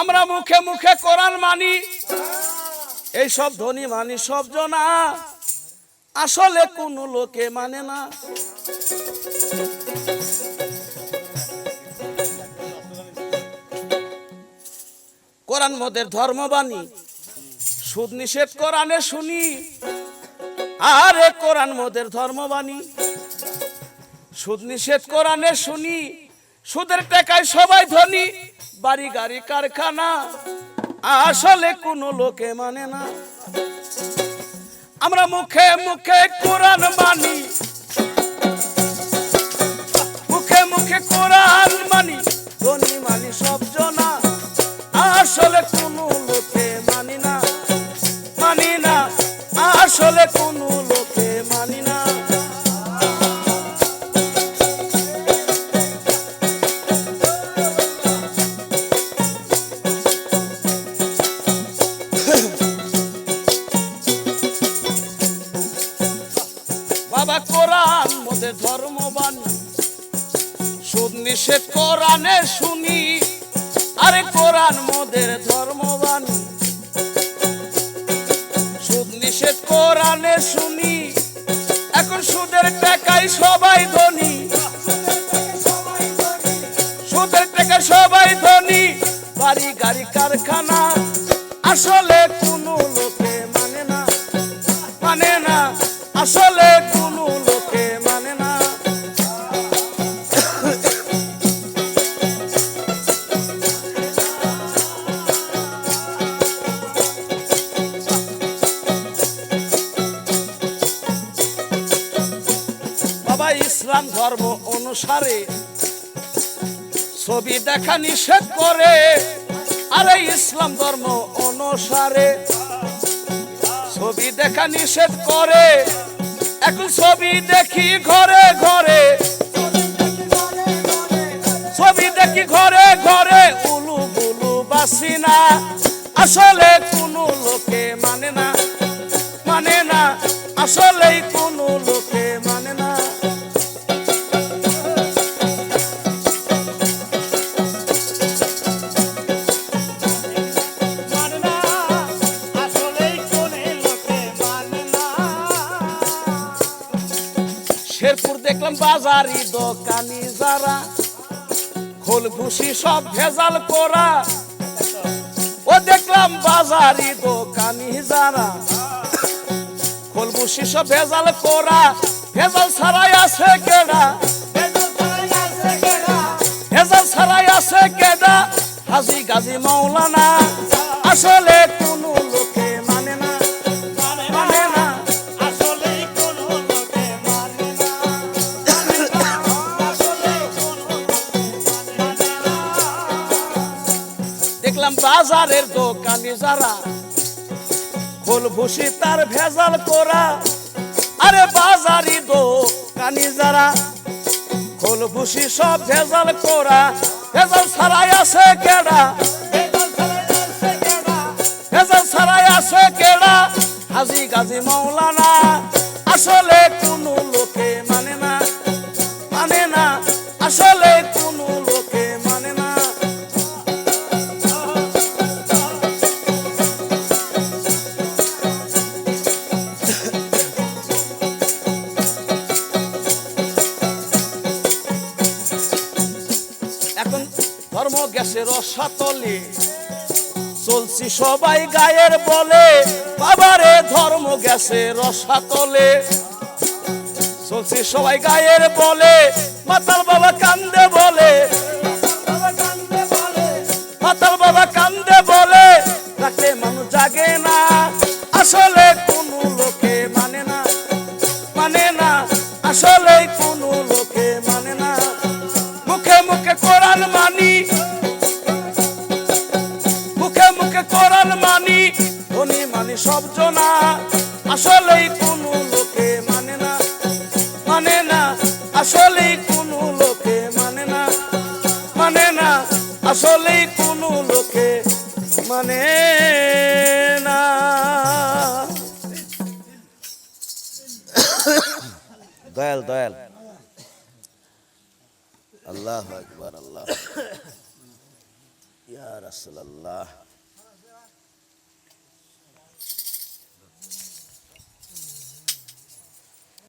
আমরা মুখে মুখে কোরআন মানি। এই সব ধনী মানি সব জনা। আসলে কোন লোকে মানে না। কোরআন মোদের ধর্মবাণী সুদ নিষেধ কোরআনে শুনি। আরে কোরআন মোদের ধর্মবাণী সুদ নিষেধ কোরআনে শুনি। সুদের টাকায় সবাই ধনী। বাড়ি, গাড়ি, কারখানা, আসলে কোনো লোকে মানে না। আমরা মুখে মুখে কোরআন মানি। মুখে মুখে কোরআন মানি। ধনী মানি সব জনা। আসলে কোনো লোকে মানি না। মানি না, আসলে কোনো বাবা কোরআন মোদের ধর্মবাণী সুদ কোরআনে শুনি, আরে কোরআন মোদের ধর্মবাণী নিষেধ কোরআনে শুনি, এখন সুদের টাকায় সবাই ধনী। সুদের টাকা সবাই ধনী, বাড়ি, গাড়ি, কারখানা, আসলে কোনো লোকে মানে না মানে না, আসলে বাবা ইসলাম ধর্ম অনুসারে। ছবি দেখা নিষেধ করে, আরে ইসলাম ধর্ম অনুসারে। ছবি দেখা নিষেধ করে এখন ছবি দেখি ঘরে ঘরে। ছবি দেখি ঘরে ঘরে, উলু বুলু বাসি না। আসলে কোনো লোকে মানে না মানে না আসলে কোনো লোকে বাজারি দোকানি যারা, খোল ভুসি সব ভেজাল করা। ও দেখলাম বাজারি দোকানি যারা, খোল ভুসি সব ভেজাল করা। ভেজাল ছাড়াই আছে কেডা? ভেজাল ছাড়াই আছে কেডা? হাজি গাজি আসলে বাজারের দোকানি যারা, খোল ভুসি তার ভেজাল করা। আরে বাজারি দোকানি যারা, খোল ভুসি সব ভেজাল করা। ভেজাল ছাড়াই আছে কেডা? ভেজাল ছাড়াই আছে কেডা? হাজি গাজি মৌলানা আসলে কোনো লোকে মানে না মানে না, আসলে ধর্ম গ্যাসের অসাতলে। চলছি সবাই গায়ের বলে, বাবারে ধর্ম গ্যাসের অসাতলে। চলছি সবাই গায়ের বলে, মাতাল বাবা কান্দে সব জনা আসলেই কোনো লোকে মানে না মানে না। আসলেই কোনো লোকে মানে না মানে না। আসলেই কোনো লোকে মানে না। দয়াল দয়াল। আল্লাহ আকবার, আল্লাহ ইয়া রাসূলুল্লাহ।